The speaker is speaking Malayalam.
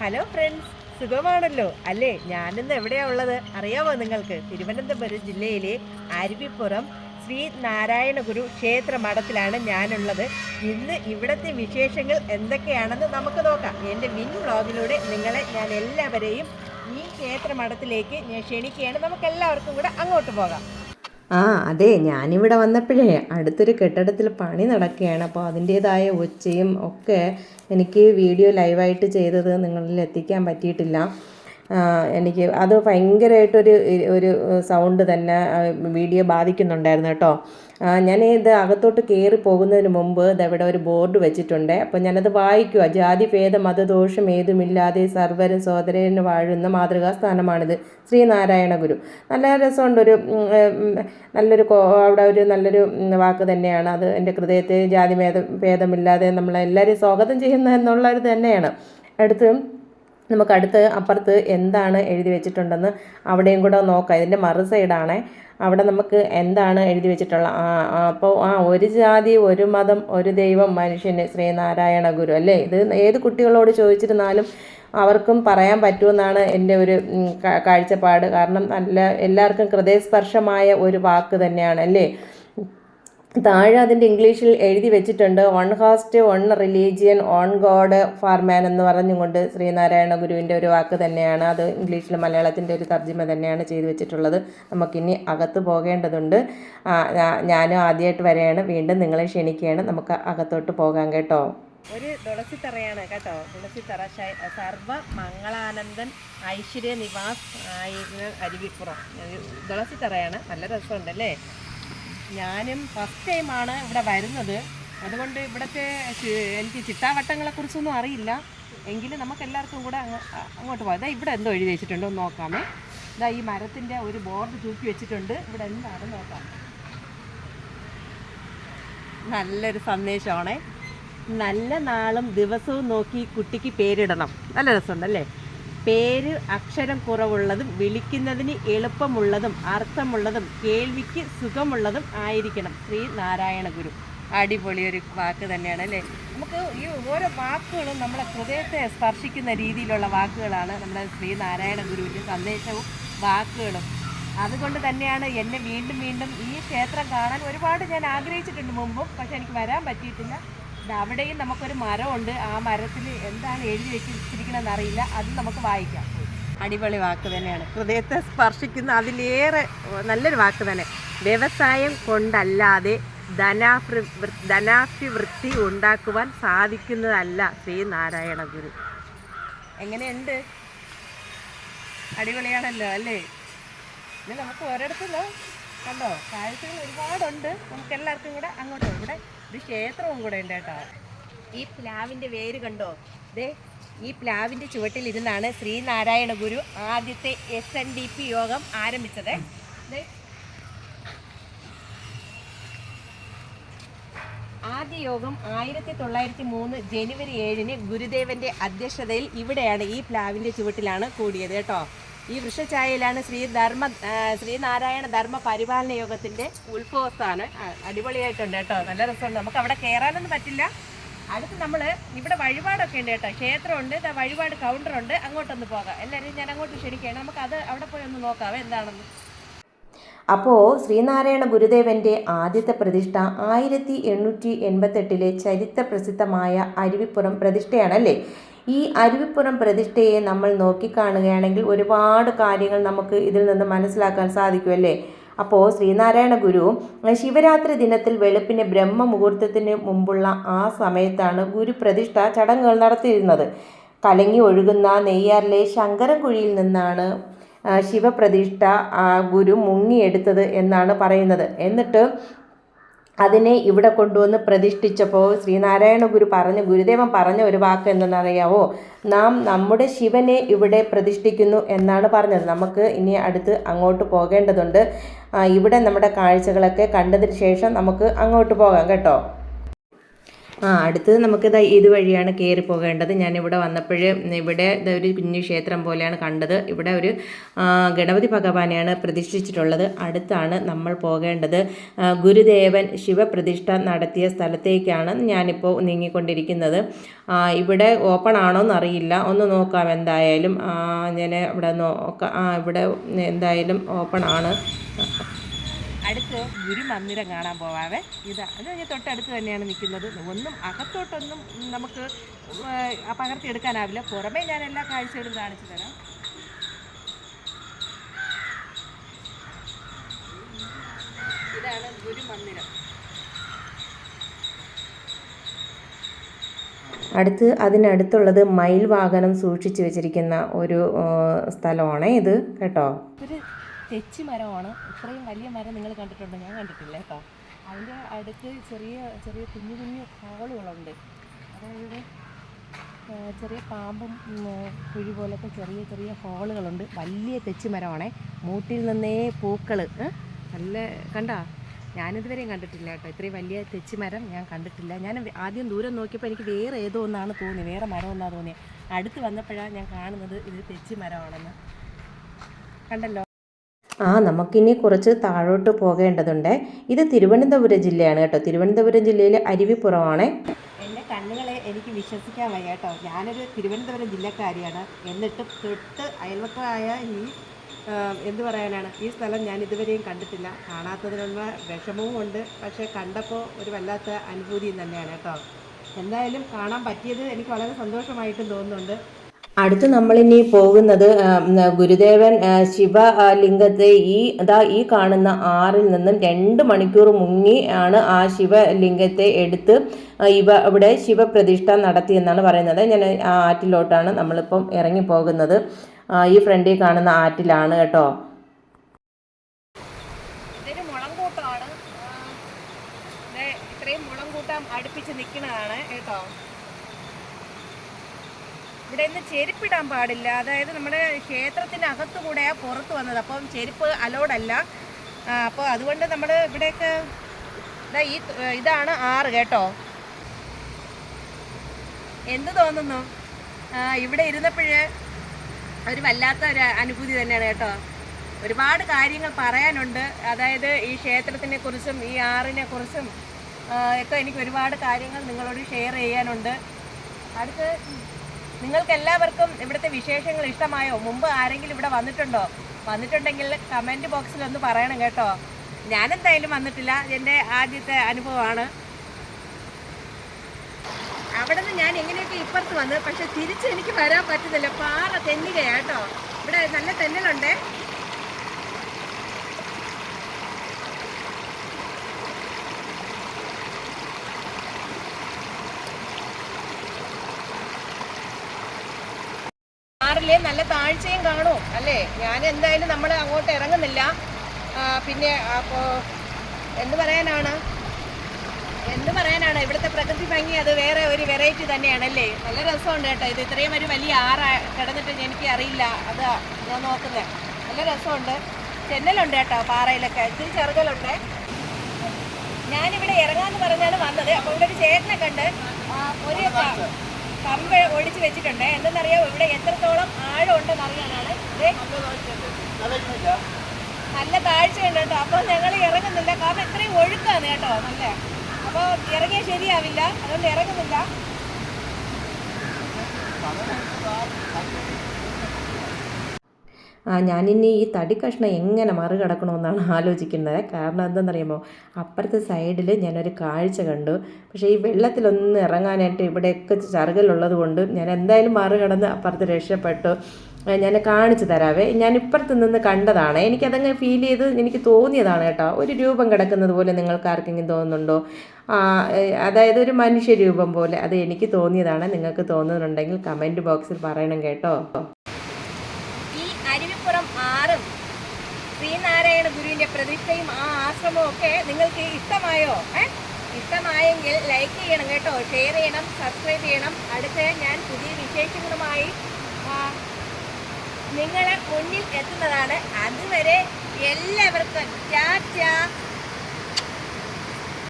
ഹലോ ഫ്രണ്ട്സ് സുഖമാണല്ലോ. അല്ലേ? ഞാനിന്ന് എവിടെയാണ് ഉള്ളത്? അറിയാമോ നിങ്ങൾക്ക്? തിരുവനന്തപുരം ജില്ലയിലെ അരുവിപ്പുറം ശ്രീ നാരായണ ഗുരു ക്ഷേത്ര മഠത്തിലാണ് ഞാനുള്ളത്. ഇന്ന് ഇവിടുത്തെ വിശേഷങ്ങൾ എന്തൊക്കെയാണെന്ന് നമുക്ക് നോക്കാം. എന്റെ വിൻ വ്ളോഗിലൂടെ നിങ്ങളെ ഞാൻ എല്ലാവരെയും ഈ ക്ഷേത്ര മഠത്തിലേക്ക് ഞാൻ ക്ഷണിക്കുകയാണ്. നമുക്ക് എല്ലാവർക്കും കൂടെ അങ്ങോട്ട് പോകാം. ആ അതെ ഞാനിവിടെ വന്നപ്പോഴേ അടുത്തൊരു കെട്ടിടത്തിൽ പണി നടക്കുകയാണ്. അപ്പോൾ അതിന്റേതായ ഒച്ചയും ഒക്കെ എനിക്ക് വീഡിയോ ലൈവായിട്ട് ചെയ്തത് നിങ്ങളിൽ എത്തിക്കാൻ പറ്റിയിട്ടില്ല. എനിക്ക് അത് ഭയങ്കരമായിട്ടൊരു ഒരു സൗണ്ട് തന്നെ വീഡിയോ ബാധിക്കുന്നുണ്ടായിരുന്നു കേട്ടോ. ഞാൻ ഇത് അകത്തോട്ട് കയറി പോകുന്നതിന് മുമ്പ് ഇതവിടെ ഒരു ബോർഡ് വെച്ചിട്ടുണ്ട്. അപ്പോൾ ഞാനത് വായിക്കുക ജാതി ഭേദ മതദോഷം ഏതുമില്ലാതെ സർവരും സോദരന് വാഴുന്ന മാതൃകാ സ്ഥാനമാണിത് ശ്രീനാരായണ ഗുരു. നല്ല രസമുണ്ട്. ഒരു ഉം, ഉം, നല്ലൊരു അവിടെ ഒരു നല്ലൊരു വാക്ക് തന്നെയാണ്. അത് എന്റെ ഹൃദയത്തെ ജാതി ഭേദം ഭേദമില്ലാതെ നമ്മളെല്ലാവരെയും സ്വാഗതം ചെയ്യുന്ന എന്നുള്ളത് തന്നെയാണ്. അടുത്ത് നമുക്ക് അടുത്ത് അപ്പുറത്ത് എന്താണ് എഴുതി വെച്ചിട്ടുണ്ടെന്ന് അവിടെയും കൂടെ നോക്കാം. ഇതിന്റെ മറു സൈഡാണേ. അവിടെ നമുക്ക് എന്താണ് എഴുതി വെച്ചിട്ടുള്ള ആ അപ്പോൾ ആ ഒരു ജാതി ഒരു മതം ഒരു ദൈവം മനുഷ്യന് ശ്രീനാരായണ ഗുരു അല്ലേ? ഇത് ഏത് കുട്ടികളോട് ചോദിച്ചിരുന്നാലും അവർക്കും പറയാൻ പറ്റുമെന്നാണ് എന്റെ ഒരു കാഴ്ചപ്പാട്. കാരണം നല്ല എല്ലാവർക്കും ഹൃദയസ്പർശമായ ഒരു വാക്ക് തന്നെയാണ് അല്ലേ? താഴെ അതിന്റെ ഇംഗ്ലീഷിൽ എഴുതി വെച്ചിട്ടുണ്ട് one caste one religion one God for man എന്ന് പറഞ്ഞുകൊണ്ട് ശ്രീനാരായണ ഗുരുവിന്റെ ഒരു വാക്ക് തന്നെയാണ്. അത് ഇംഗ്ലീഷിൽ മലയാളത്തിന്റെ ഒരു തർജിമ തന്നെയാണ് ചെയ്തു വെച്ചിട്ടുള്ളത്. നമുക്കിനി അകത്ത് പോകേണ്ടതുണ്ട്. ഞാനും ആദ്യമായിട്ട് വരെയാണ്. വീണ്ടും നിങ്ങളെ ക്ഷണിക്കുകയാണ്. നമുക്ക് അകത്തോട്ട് പോകാം കേട്ടോ. ഒരു തുളസിത്തറയാണ് കേട്ടോ. തുളസിത്തറ സർവ മംഗളാനന്ദൻ ഐശ്വര്യ നിവാസ് ആയിരുന്ന അരുവിപ്പുറം. തുളസിത്തറയാണ്. നല്ല രസമുണ്ട് അല്ലേ ഞാനും ഫസ്റ്റ് ടൈം ആണ് ഇവിടെ വരുന്നത്. അതുകൊണ്ട് ഇവിടുത്തെ എനിക്ക് ചിട്ടാവട്ടങ്ങളെ കുറിച്ചൊന്നും അറിയില്ല. എങ്കിലും നമുക്ക് എല്ലാവർക്കും കൂടെ അങ്ങ് അങ്ങോട്ട് പോകാം ഇവിടെ എന്തോ എഴുതി വെച്ചിട്ടുണ്ടോ എന്ന് നോക്കാമേ. ഇതാ ഈ മരത്തിന്റെ ഒരു ബോർഡ് തൂക്കി വെച്ചിട്ടുണ്ട്. ഇവിടെ എന്താണെന്ന് നോക്കാം. നല്ലൊരു സന്ദേശമാണേ. നല്ല നാളും ദിവസവും നോക്കി കുട്ടിക്ക് പേരിടണം. നല്ല രസമുണ്ടല്ലേ? പേര് അക്ഷരം കുറവുള്ളതും വിളിക്കുന്നതിന് എളുപ്പമുള്ളതും അർത്ഥമുള്ളതും കേൾവിക്ക് സുഖമുള്ളതും ആയിരിക്കണം. ശ്രീ നാരായണ ഗുരു. അടിപൊളി ഒരു വാക്ക് തന്നെയാണ് അല്ലേ? നമുക്ക് ഈ ഓരോ വാക്കുകളും നമ്മളെ ഹൃദയത്തെ സ്പർശിക്കുന്ന രീതിയിലുള്ള വാക്കുകളാണ് നമ്മുടെ ശ്രീ നാരായണ ഗുരുവിന്റെ സന്ദേശവും വാക്കുകളും. അതുകൊണ്ട് തന്നെയാണ് എന്നെ വീണ്ടും വീണ്ടും ഈ ക്ഷേത്രം കാണാൻ ഒരുപാട് ഞാൻ ആഗ്രഹിച്ചിട്ടുണ്ട് മുമ്പും പക്ഷെ എനിക്ക് വരാൻ പറ്റിയിട്ടില്ല. അവിടെയും നമുക്കൊരു മരമുണ്ട്. ആ മരത്തിൽ എന്താണ് എഴുതി വെച്ചിരിക്കണമെന്ന് അറിയില്ല. അത് നമുക്ക് വായിക്കാം. അടിപൊളി വാക്ക് തന്നെയാണ്. ഹൃദയത്തെ സ്പർശിക്കുന്ന അതിലേറെ നല്ലൊരു വാക്ക് തന്നെ. വ്യവസായം കൊണ്ടല്ലാതെ ധനാഭി ധനാഭിവൃത്തി ഉണ്ടാക്കുവാൻ സാധിക്കുന്നതല്ല ശ്രീ നാരായണ ഗുരു. എങ്ങനെയുണ്ട്? അടിപൊളിയാണല്ലോ അല്ലേ? ഇനി നമുക്ക് ഓരോരുത്തരും കണ്ടോ? കാഴ്ചകൾ ഒരുപാടുണ്ട്. നമുക്ക് എല്ലാവർക്കും കൂടെ അങ്ങോട്ടും. ഇവിടെ ഒരു ക്ഷേത്രവും കൂടെ ഉണ്ട് കേട്ടോ. ഈ പ്ലാവിന്റെ വേര് കണ്ടോ? ദേ ഈ പ്ലാവിന്റെ ചുവട്ടിൽ ഇരുന്നാണ് ശ്രീനാരായണ ഗുരു ആദ്യത്തെ എസ് എൻ ഡി പി യോഗം ആരംഭിച്ചത്. ആദ്യ യോഗം ആയിരത്തി തൊള്ളായിരത്തി മൂന്ന് ജനുവരി ഏഴിന് ഗുരുദേവന്റെ അധ്യക്ഷതയിൽ ഇവിടെയാണ് ഈ പ്ലാവിന്റെ ചുവട്ടിലാണ് കൂടിയത് കേട്ടോ. ഈ വൃക്ഷഛായയിലാണ് ശ്രീ ധർമ്മ ശ്രീനാരായണ ധർമ്മ പരിപാലന യോഗത്തിന്റെ ഉത്ഭവസ്ഥാനം അടിപൊളിയായിട്ടുണ്ട് കേട്ടോ. നല്ല രസമുണ്ട്. നമുക്ക് അവിടെ കയറാനൊന്നും പറ്റില്ല. അടുത്ത് നമ്മൾ ഇവിടെ വഴിപാടൊക്കെ ഉണ്ട് കേട്ടോ. ക്ഷേത്രമുണ്ട് വഴിപാട് കൗണ്ടറുണ്ട്. അങ്ങോട്ടൊന്ന് പോകാം. എല്ലാവരെയും ഞാൻ അങ്ങോട്ട് ക്ഷണിക്കുകയാണ്. നമുക്ക് അത് അവിടെ പോയി ഒന്ന് നോക്കാം. എന്താണെന്ന്. അപ്പോൾ ശ്രീനാരായണ ഗുരുദേവന്റെ ആദ്യത്തെ പ്രതിഷ്ഠ ആയിരത്തി എണ്ണൂറ്റി എൺപത്തെട്ടിലെ ചരിത്ര പ്രസിദ്ധമായ അരുവിപ്പുറം പ്രതിഷ്ഠയാണല്ലേ? ഈ അരുവിപ്പുറം പ്രതിഷ്ഠയെ നമ്മൾ നോക്കിക്കാണുകയാണെങ്കിൽ ഒരുപാട് കാര്യങ്ങൾ നമുക്ക് ഇതിൽ നിന്ന് മനസ്സിലാക്കാൻ സാധിക്കുമല്ലേ? അപ്പോൾ ശ്രീനാരായണ ഗുരു ശിവരാത്രി ദിനത്തിൽ വെളുപ്പിന് ബ്രഹ്മ മുഹൂർത്തത്തിന് മുമ്പുള്ള ആ സമയത്താണ് ഗുരു പ്രതിഷ്ഠ ചടങ്ങുകൾ നടത്തിയിരുന്നത്. കലങ്ങി ഒഴുകുന്ന നെയ്യാറിലെ ശങ്കരൻകുഴിയിൽ നിന്നാണ് ശിവപ്രതിഷ്ഠ ആ, ഗുരു മുങ്ങിയെടുത്തത് എന്നാണ് പറയുന്നത്. എന്നിട്ട് അതിനെ ഇവിടെ കൊണ്ടുവന്ന് പ്രതിഷ്ഠിച്ചപ്പോൾ ശ്രീനാരായണ ഗുരു പറഞ്ഞ ഗുരുദേവൻ പറഞ്ഞ ഒരു വാക്ക് എന്തെന്നറിയാവോ? നാം നമ്മുടെ ശിവനെ ഇവിടെ പ്രതിഷ്ഠിക്കുന്നു എന്നാണ് പറഞ്ഞത്. നമുക്ക് ഇനി അടുത്ത് അങ്ങോട്ട് പോകേണ്ടതുണ്ട്. ഇവിടെ നമ്മുടെ കാഴ്ചകളൊക്കെ കണ്ടതിന് ശേഷം നമുക്ക് അങ്ങോട്ട് പോകാം കേട്ടോ? ആ അടുത്തത് നമുക്ക് ഇത് വഴിയാണ് കയറി പോകേണ്ടത്. ഞാൻ ഇവിടെ വന്നപ്പോൾ ഇവിടെ ഒരു കുഞ്ഞു ക്ഷേത്രം പോലെയാണ് കണ്ടത്. ഇവിടെ ഒരു ഗണപതി ഭഗവാനെയാണ് പ്രതിഷ്ഠിച്ചിട്ടുള്ളത്. അടുത്താണ് നമ്മൾ പോകേണ്ടത്. ഗുരുദേവൻ ശിവപ്രതിഷ്ഠ നടത്തിയ സ്ഥലത്തേക്കാണ് ഞാനിപ്പോൾ നീങ്ങിക്കൊണ്ടിരിക്കുന്നത്. ഇവിടെ ഓപ്പൺ ആണോ എന്നറിയില്ല. ഒന്ന് നോക്കാം എന്തായാലും. ഞാൻ ഇവിടെ നോക്കാം ഇവിടെ എന്തായാലും ഓപ്പൺ ആണ്. അടുത്ത് ഗുരുമന്ദിരം കാണാൻ പോവാവേ. ഇത് അത് ഞാൻ തൊട്ടടുത്ത് തന്നെയാണ് നിൽക്കുന്നത്. ഒന്നും അകത്തോട്ടൊന്നും നമുക്ക് പകർത്തിയെടുക്കാനാവില്ല പുറമേ ഞാൻ എല്ലാ കാഴ്ചകളും കാണിച്ചു തരാം. ഇതാണ് ഗുരുമന്ദിരം അടുത്ത് അതിനടുത്തുള്ളത് മയിൽ വാഹനം സൂക്ഷിച്ചു വെച്ചിരിക്കുന്ന ഒരു സ്ഥലമാണ് ഇത്. കേട്ടോ? ഒരു തെച്ചി മരമാണ്. ഇത്രയും വലിയ മരം നിങ്ങൾ കണ്ടിട്ടുണ്ടോ? ഞാൻ കണ്ടിട്ടില്ല കേട്ടോ. അതിന്റെ അടുത്ത് ചെറിയ ചെറിയ കുഞ്ഞു കുഞ്ഞു ഹോളുകളുണ്ട് അതായത് ചെറിയ പാമ്പും കുഴി പോലത്തെ ചെറിയ ചെറിയ ഹോളുകളുണ്ട്. വലിയ തെച്ചി മരമാണേ. മൂട്ടിൽ നിന്നേ പൂക്കൾ നല്ല കണ്ടാ? ഞാനിതുവരെയും കണ്ടിട്ടില്ല കേട്ടോ. ഇത്രയും വലിയ തെച്ചി മരം ഞാൻ കണ്ടിട്ടില്ല. ഞാൻ ആദ്യം ദൂരം നോക്കിയപ്പോൾ എനിക്ക് വേറെ ഏതോ ഒന്നാണ് തോന്നി. വേറെ മരം ഒന്നാണ് തോന്നിയത് അടുത്ത് വന്നപ്പോഴാണ് ഞാൻ കാണുന്നത് ഇത് തെച്ചി മരമാണെന്ന്. കണ്ടല്ലോ? ആ നമുക്കിനി കുറച്ച് താഴോട്ട് പോകേണ്ടതുണ്ട്. ഇത് തിരുവനന്തപുരം ജില്ലയാണ് കേട്ടോ. തിരുവനന്തപുരം ജില്ലയിലെ അരുവിപ്പുറമാണ്. എന്റെ കണ്ണുകളെ എനിക്ക് വിശ്വസിക്കാൻ വയ്യ കേട്ടോ. ഞാനൊരു തിരുവനന്തപുരം ജില്ലക്കാരിയാണ്. എന്നിട്ട് തൊട്ട് അയൽവക്കമായ ഈ എന്തു പറയാനാണ് ഈ സ്ഥലം ഞാൻ ഇതുവരെയും കണ്ടിട്ടില്ല. കാണാത്തതിനുള്ള വിഷമവും ഉണ്ട്. പക്ഷേ കണ്ടപ്പോൾ ഒരു വല്ലാത്ത അനുഭൂതിയും തന്നെയാണ് കേട്ടോ. എന്തായാലും കാണാൻ പറ്റിയത് എനിക്ക് വളരെ സന്തോഷമായിട്ടും തോന്നുന്നുണ്ട്. അടുത്ത് നമ്മളിനി പോകുന്നത് ഗുരുദേവൻ ശിവലിംഗത്തെ ശിവ ലിംഗത്തെ ഈ അതാ ഈ കാണുന്ന ആറിൽ നിന്നും രണ്ട് മണിക്കൂർ മുങ്ങി ആണ് ആ ശിവലിംഗത്തെ എടുത്ത് ഇവ ഇവിടെ ശിവപ്രതിഷ്ഠ നടത്തിയെന്നാണ് പറയുന്നത്. ഞാൻ ആ ആറ്റിലോട്ടാണ് നമ്മളിപ്പം ഇറങ്ങി പോകുന്നത്. ഈ ഫ്രണ്ടിൽ കാണുന്ന ആറ്റിലാണ് കേട്ടോ. ഇതൊരു ഇത്രയും മുളങ്കൂട്ടം അടുപ്പിച്ച് നിൽക്കുന്നതാണ് കേട്ടോ. ഇവിടെ നിന്ന് ചെരുപ്പിടാൻ പാടില്ല. അതായത് നമ്മുടെ ക്ഷേത്രത്തിന്റെ അകത്തുകൂടെയാ പുറത്ത് വന്നത്. അപ്പം ചെരുപ്പ് അലോഡല്ല. അപ്പോൾ അതുകൊണ്ട് നമ്മൾ ഇവിടെയൊക്കെ ദാ ഈ ഇതാണ് ആറ് കേട്ടോ. എന്ത് തോന്നുന്നു? ഇവിടെ ഇരുന്നപ്പോഴേ ഒരു വല്ലാത്ത ഒരു അനുഭൂതി തന്നെയാണ് കേട്ടോ. ഒരുപാട് കാര്യങ്ങൾ പറയാനുണ്ട്. അതായത് ഈ ക്ഷേത്രത്തിനെ കുറിച്ചും ഈ ആറിനെ കുറിച്ചും ഒക്കെ എനിക്ക് ഒരുപാട് കാര്യങ്ങൾ നിങ്ങളോട് ഷെയർ ചെയ്യാനുണ്ട്. അടുത്ത് നിങ്ങൾക്ക് എല്ലാവർക്കും ഇവിടുത്തെ വിശേഷങ്ങൾ ഇഷ്ടമായോ? മുമ്പ് ആരെങ്കിലും ഇവിടെ വന്നിട്ടുണ്ടോ? വന്നിട്ടുണ്ടെങ്കിൽ കമന്റ് ബോക്സിൽ ഒന്ന് പറയണം കേട്ടോ. ഞാനെന്തായാലും വന്നിട്ടില്ല. എന്റെ ആദ്യത്തെ അനുഭവമാണ്. അവിടെ നിന്ന് ഞാൻ എങ്ങനെയൊക്കെ ഇപ്പുറത്ത് വന്നത് പക്ഷെ തിരിച്ച് എനിക്ക് വരാൻ പറ്റുന്നില്ല. പാറ തെന്നുകയാട്ടോ ഇവിടെ നല്ല തെന്നലുണ്ടേ. ആറിലെ നല്ല താഴ്ചയും കാണും അല്ലേ? ഞാൻ എന്തായാലും നമ്മൾ അങ്ങോട്ട് ഇറങ്ങുന്നില്ല. പിന്നെ അപ്പോൾ എന്ത് പറയാനാണ്? എന്ത് പറയാനാണ്? ഇവിടുത്തെ പ്രകൃതി ഭംഗി അത് വേറെ ഒരു വെറൈറ്റി തന്നെയാണല്ലേ? നല്ല രസമുണ്ട് കേട്ടോ ഇത്. ഇത്രയും ഒരു വലിയ ആറ കിടന്നിട്ട് എനിക്ക് അറിയില്ല. അതാ ഞാൻ നോക്കുന്നത്. നല്ല രസമുണ്ട്. ചെന്നലുണ്ട് കേട്ടോ പാറയിലൊക്കെ. ഇത്തിരി ചെറുകലുണ്ട് ഞാനിവിടെ ഇറങ്ങാന്ന് പറഞ്ഞാണ് വന്നത്. അപ്പോൾ ഇവിടെ ഒരു ചേട്ടനെ കണ്ട് ഒരു കമ്പ് ഒഴിച്ച് വെച്ചിട്ടുണ്ട്. എന്തെന്നറിയാമോ ഇവിടെ എത്രത്തോളം ആഴം അറിയാനാണ്. നല്ല താഴ്ചയുണ്ട് കേട്ടോ. അപ്പോൾ ഞങ്ങൾ ഇറങ്ങുന്നില്ല. കാരണം ഇത്രയും ഒഴുക്കാണ് കേട്ടോ. നല്ല. അപ്പോൾ ഇറങ്ങിയ ശരിയാവില്ല. അതുകൊണ്ട് ഇറങ്ങുന്നില്ല. ഞാനിനി ഈ തടി കഷ്ണം എങ്ങനെ മറികടക്കണമെന്നാണ് ആലോചിക്കുന്നത്. കാരണം എന്താണെന്നറിയാമോ അപ്പുറത്തെ സൈഡിൽ ഞാനൊരു കാഴ്ച കണ്ടു. പക്ഷേ ഈ വെള്ളത്തിലൊന്നും ഇറങ്ങാനായിട്ട് ഇവിടെയൊക്കെ ചറുകലുള്ളത് കൊണ്ട് ഞാൻ എന്തായാലും മറികടന്ന് അപ്പുറത്ത് രക്ഷപ്പെട്ടു. ഞാൻ കാണിച്ചു തരാവേ. ഞാൻ ഇപ്പുറത്ത് നിന്ന് കണ്ടതാണ്. എനിക്കതങ്ങ് ഫീൽ ചെയ്ത് എനിക്ക് തോന്നിയതാണ് കേട്ടോ. ഒരു രൂപം കിടക്കുന്നത് പോലെ നിങ്ങൾക്ക് ആർക്കെങ്കിലും തോന്നുന്നുണ്ടോ? അതായത് ഒരു മനുഷ്യരൂപം പോലെ അത് എനിക്ക് തോന്നിയതാണ്. നിങ്ങൾക്ക് തോന്നുന്നുണ്ടെങ്കിൽ കമന്റ് ബോക്സിൽ പറയണം കേട്ടോ ഈ അരുവിപ്പുറം ആറും ഗുരുവിന്റെ പ്രതിഷ്ഠയും ആ ആശ്രമവും ഒക്കെ നിങ്ങൾക്ക് ഇഷ്ടമായോ? ഇഷ്ടമായെങ്കിൽ ലൈക്ക് ചെയ്യണം കേട്ടോ. ഷെയർ ചെയ്യണം സബ്സ്ക്രൈബ് ചെയ്യണം. അടുത്ത ഞാൻ പുതിയ വിശേഷങ്ങളുമായി നിങ്ങളെ മുന്നിൽ എത്തുന്നതാണ്. അതുവരെ എല്ലാവർക്കും ടാറ്റ.